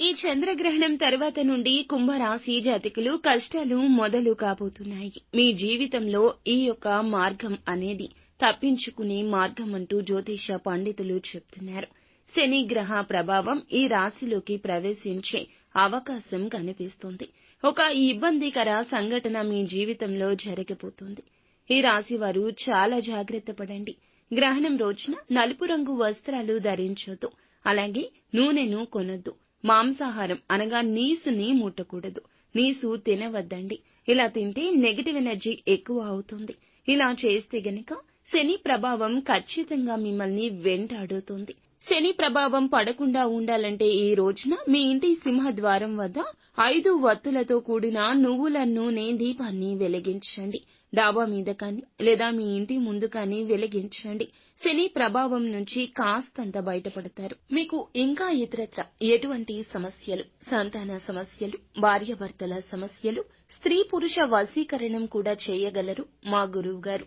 ఈ చంద్రగ్రహణం తర్వాత నుండి కుంభరాశి జాతకులు కష్టాలు మొదలు కాబోతున్నాయి. మీ జీవితంలో ఈ యొక్క మార్గం అనేది తప్పించుకునే మార్గం అంటూ జ్యోతిష పండితులు చెప్తున్నారు. శని గ్రహ ప్రభావం ఈ రాశిలోకి ప్రవేశించే అవకాశం కనిపిస్తుంది. ఒక ఇబ్బందికర సంఘటన మీ జీవితంలో జరగబోతుంది. ఈ రాశి వారు చాలా జాగ్రత్త పడండి. గ్రహణం రోజున నలుపు రంగు వస్త్రాలు ధరించొద్దు. అలాగే నూనెను కొనొద్దు. మాంసాహారం అనగా నీసుని ముట్టకూడదు నీసు తినవద్దండి. ఇలా తింటే నెగటివ్ ఎనర్జీ ఎక్కువ అవుతుంది. ఇలా చేస్తే గనక శని ప్రభావం ఖచ్చితంగా మిమ్మల్ని వెంటాడుతుంది. శని ప్రభావం పడకుండా ఉండాలంటే ఈ రోజున మీ ఇంటి సింహద్వారం వద్ద ఐదు వత్తులతో కూడిన నువ్వుల నూనె దీపాన్ని వెలిగించండి. డాబా మీద కానీ లేదా మీ ఇంటి ముందు కానీ వెలిగించండి. శని ప్రభావం నుంచి కాస్తంత బయటపడతారు. మీకు ఇంకా ఇతరత్ర ఎటువంటి సమస్యలు సంతాన సమస్యలు భార్యాభర్తల సమస్యలు స్త్రీ పురుష వశీకరణం కూడా చేయగలరు మా గురువు గారు